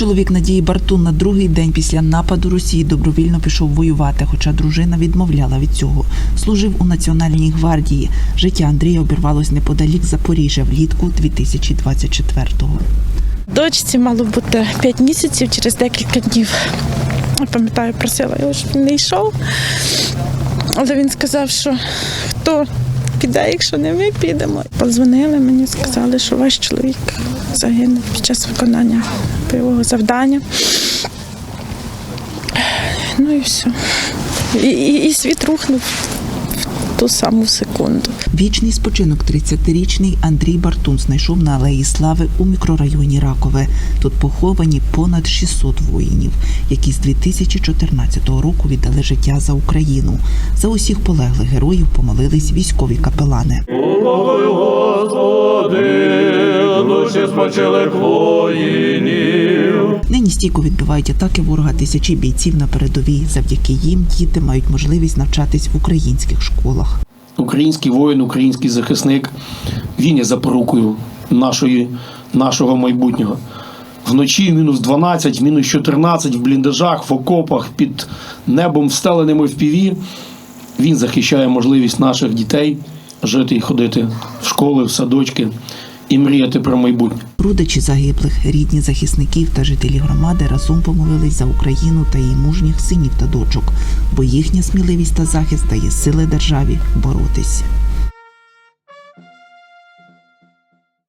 Чоловік Надії Бартун на другий день після нападу Росії добровільно пішов воювати, хоча дружина відмовляла від цього. Служив у Національній гвардії. Життя Андрія обірвалось неподалік Запоріжжя влітку 2024-го. Дочці мало бути 5 місяців через декілька днів. Пам'ятаю, просила його, щоб він не йшов. Але він сказав, що хто піде, якщо не ми підемо. Подзвонили мені, сказали, що ваш чоловік загинув під час виконання бойового завдання. Ну і все. І, і, і світ рухнув ту саму секунду. Вічний спочинок 30-річний Андрій Бартун знайшов на Алеї Слави у мікрорайоні Ракове. Тут поховані понад 600 воїнів, які з 2014 року віддали життя за Україну. За усіх полеглих героїв помолились військові капелани. Душі спочилих воїнів. Нині стійко відбивають атаки ворога тисячі бійців на передовій. Завдяки їм діти мають можливість навчатись в українських школах. Український воїн, український захисник, він є запорукою нашої, нашого майбутнього. Вночі мінус 12, мінус 14 в бліндажах, в окопах, під небом встеленими в піві. Він захищає можливість наших дітей жити і ходити в школи, в садочки і мріяти про майбутнє. Родичі загиблих, рідні захисників та жителі громади разом помолились за Україну та її мужніх синів та дочок, бо їхня сміливість та захист дає сили державі боротись.